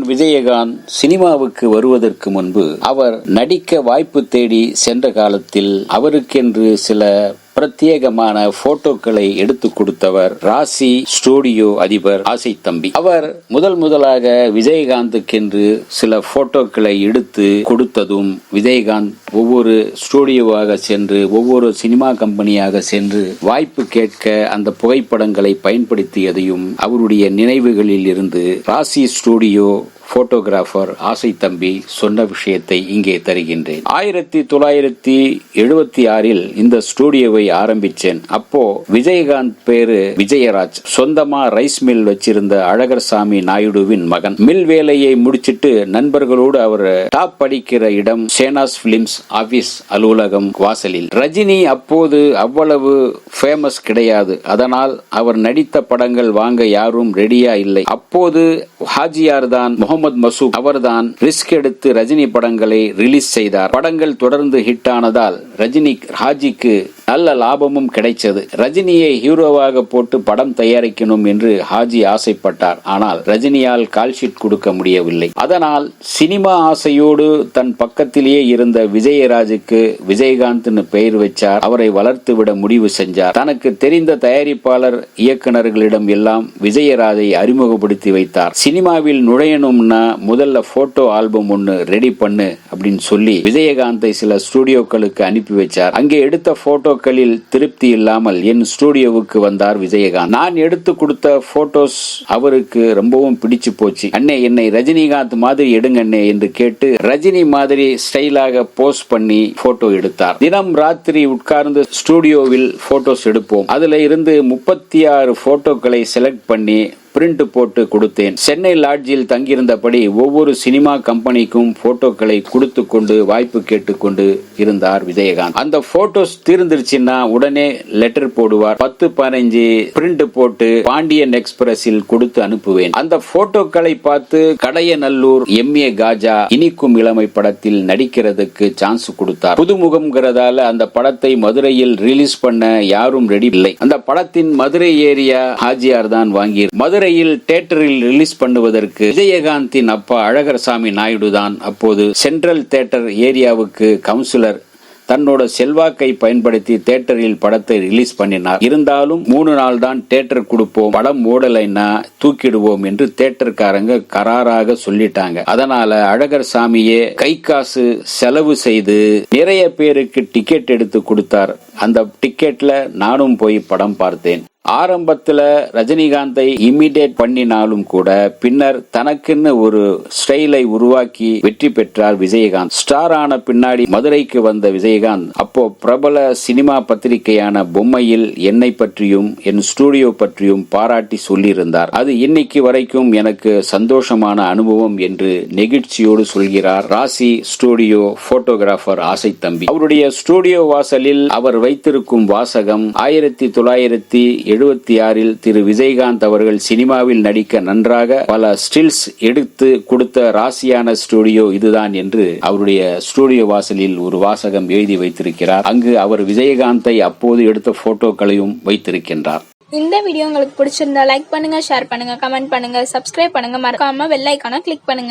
விஜயகாந்த் சினிமாவுக்கு வருவதற்கு முன்பு அவர் நடிக்க வாய்ப்பு தேடி சென்ற காலத்தில் அவருக்கென்று சில பிரத்யேகமான போட்டோக்களை எடுத்து கொடுத்தவர் ராசி ஸ்டூடியோ அதிபர் ஆசை தம்பி. அவர் முதல் முதலாக விஜயகாந்துக்கென்று சில போட்டோக்களை எடுத்து கொடுத்ததும் விஜயகாந்த் ஒவ்வொரு ஸ்டூடியோவாக சென்று ஒவ்வொரு சினிமா கம்பெனியாக சென்று வாய்ப்பு கேட்க அந்த புகைப்படங்களை பயன்படுத்தியதையும் அவருடைய நினைவுகளில் இருந்து ராசி ஸ்டுடியோ போட்டோகிராஃபர் ஆசை தம்பி சொன்ன விஷயத்தை இங்கே தருகின்றேன். ஆயிரத்தி தொள்ளாயிரத்தி எழுபத்தி ஆறில் இந்த ஸ்டூடியோவை ஆரம்பிச்சேன். அப்போ விஜயகாந்த் பேரு விஜயராஜ். சொந்தமா ரைஸ் மில் வச்சிருந்த அழகர் சாமி நாயுடுவின் மகன். மில் வேலையை முடிச்சிட்டு நண்பர்களோடு அவர் டாப் படிக்கிற இடம் சேனாஸ் பிலிம்ஸ் ஆபீஸ் அலுவலகம் வாசலில். ரஜினி அப்போது அவ்வளவு ஃபேமஸ் கிடையாது. அதனால் அவர் நடித்த படங்கள் வாங்க யாரும் ரெடியா இல்லை. அப்போது ஹாஜியார் தான் முகமது மசூத் அவர்தான் ரிஸ்க் எடுத்து ரஜினி படங்களை ரிலீஸ் செய்தார். படங்கள் தொடர்ந்து ஹிட் ஆனதால் ரஜினி ஹாஜிக்கு நல்ல லாபமும் கிடைச்சது. ரஜினியை ஹீரோவாக போட்டு படம் தயாரிக்கணும் என்று ஹாஜி ஆசைப்பட்டார். ஆனால் ரஜினியால் கால்ஷீட் கொடுக்க முடியவில்லை. அதனால் சினிமா ஆசையோடு தன் பக்கத்திலேயே இருந்த விஜயராஜுக்கு விஜயகாந்த்னு பெயர் வச்சார். அவரை வளர்த்து விட முடிவு செஞ்சார். தனக்கு தெரிந்த தயாரிப்பாளர் இயக்குனர்களிடம் எல்லாம் விஜயராஜை அறிமுகப்படுத்தி வைத்தார். சினிமாவில் நுழையணும்னா முதல்ல போட்டோ ஆல்பம் ஒன்னு ரெடி பண்ணு அப்படின்னு சொல்லி விஜயகாந்தை சில ஸ்டுடியோக்களுக்கு அனுப்பி வச்சார். அங்கே எடுத்த போட்டோ போட்டோக்களில் திருப்தி இல்லாமல் என் ஸ்டூடியோவுக்கு வந்தார் விஜயகாந்த். நான் எடுத்து கொடுத்த போட்டோஸ் அவருக்கு ரொம்பவும் பிடிச்சு போச்சு. அண்ணே என்னை ரஜினிகாந்த் மாதிரி எடுங்க அண்ணே என்று கேட்டு ரஜினி மாதிரி ஸ்டைலாக போஸ்ட் பண்ணி போட்டோ எடுத்தார். தினம் ராத்திரி உட்கார்ந்து ஸ்டுடியோவில் போட்டோஸ் எடுப்போம். அதுல இருந்து முப்பத்தி ஆறு போட்டோக்களை செலக்ட் பண்ணி பிரிண்ட் போட்டு கொடுத்தேன். சென்னை லாட்ஜில் தங்கியிருந்தபடி ஒவ்வொரு சினிமா கம்பெனிக்கும் போட்டோக்களை கொடுத்து கொண்டு வாய்ப்பு கேட்டுக்கொண்டு இருந்தார் விஜயகாந்த். அந்த போட்டோஸ் தீர்ந்துருச்சுன்னா உடனே லெட்டர் போடுவார். பத்து பதினஞ்சு பிரிண்ட் போட்டு பாண்டியன் எக்ஸ்பிரஸில் கொடுத்து அனுப்புவேன். அந்த போட்டோக்களை பார்த்து கடையநல்லூர் எம் ஏ காஜா இனிக்கும் இளமை படத்தில் நடிக்கிறதுக்கு சான்ஸ் கொடுத்தார். புதுமுகம்ங்கிறதால அந்த படத்தை மதுரையில் ரிலீஸ் பண்ண யாரும் ரெடி இல்லை. அந்த படத்தின் மதுரை ஏரியா ஹாஜியார் தான் வாங்கி மதுரையில் தேட்டரில் ரிலீஸ் பண்ணுவதற்கு விஜயகாந்தின் அப்பா அழகர்சாமி நாயுடு தான் அப்போது சென்ட்ரல் தேட்டர் ஏரியாவுக்கு கவுன்சிலர். தன்னோட செல்வாக்கை பயன்படுத்தி தேட்டரில் படத்தை ரிலீஸ் பண்ணினார். இருந்தாலும் மூணு நாள் தான் தேட்டர் கொடுப்போம் படம் ஓடலைன்னா தூக்கிடுவோம் என்று தேட்டர்காரங்க கராராக சொல்லிட்டாங்க. அதனால அழகர் சாமியே கை காசு செலவு செய்து நிறைய பேருக்கு டிக்கெட் எடுத்து கொடுத்தார். அந்த டிக்கெட்ல நானும் போய் படம் பார்த்தேன். ஆரம்பத்தில் ரஜினிகாந்தை இமிடியேட் பண்ணினாலும் கூட பின்னர் தனக்குன்னு ஒரு ஸ்டைலை உருவாக்கி வெற்றி பெற்றார் விஜயகாந்த். ஸ்டார் ஆன பின்னாடி மதுரைக்கு வந்த விஜயகாந்த் அப்போ பிரபல சினிமா பத்திரிகையான பொம்மையில் என்னை பற்றியும் என் ஸ்டூடியோ பற்றியும் பாராட்டி சொல்லியிருந்தார். அது இன்னைக்கு வரைக்கும் எனக்கு சந்தோஷமான அனுபவம் என்று நெகிழ்ச்சியோடு சொல்கிறார் ராசி ஸ்டூடியோ போட்டோகிராஃபர் ஆசை தம்பி. அவருடைய ஸ்டூடியோ வாசலில் அவர் வைத்திருக்கும் வாசகம் ஆயிரத்தி தொள்ளாயிரத்தி எழுபத்தி ஆறில் திரு விஜயகாந்த் அவர்கள் சினிமாவில் நடிக்க நன்றாக பல ஸ்டில்ஸ் எடுத்து கொடுத்த ராசியான ஸ்டுடியோ இதுதான் என்று அவருடைய ஸ்டுடியோ வாசலில் ஒரு வாசகம் எழுதி வைத்திருக்கிறார். அங்கு அவர் விஜயகாந்தை அப்போது எடுத்த போட்டோக்களையும் வைத்திருக்கின்றார். இந்த வீடியோ உங்களுக்கு பிடிச்சிருந்தா லைக் பண்ணுங்க ஷேர் பண்ணுங்க கமெண்ட் பண்ணுங்க சப்ஸ்கிரைப் பண்ணுங்க. மறக்காம வெள்ளைக்கான கிளிக் பண்ணுங்க.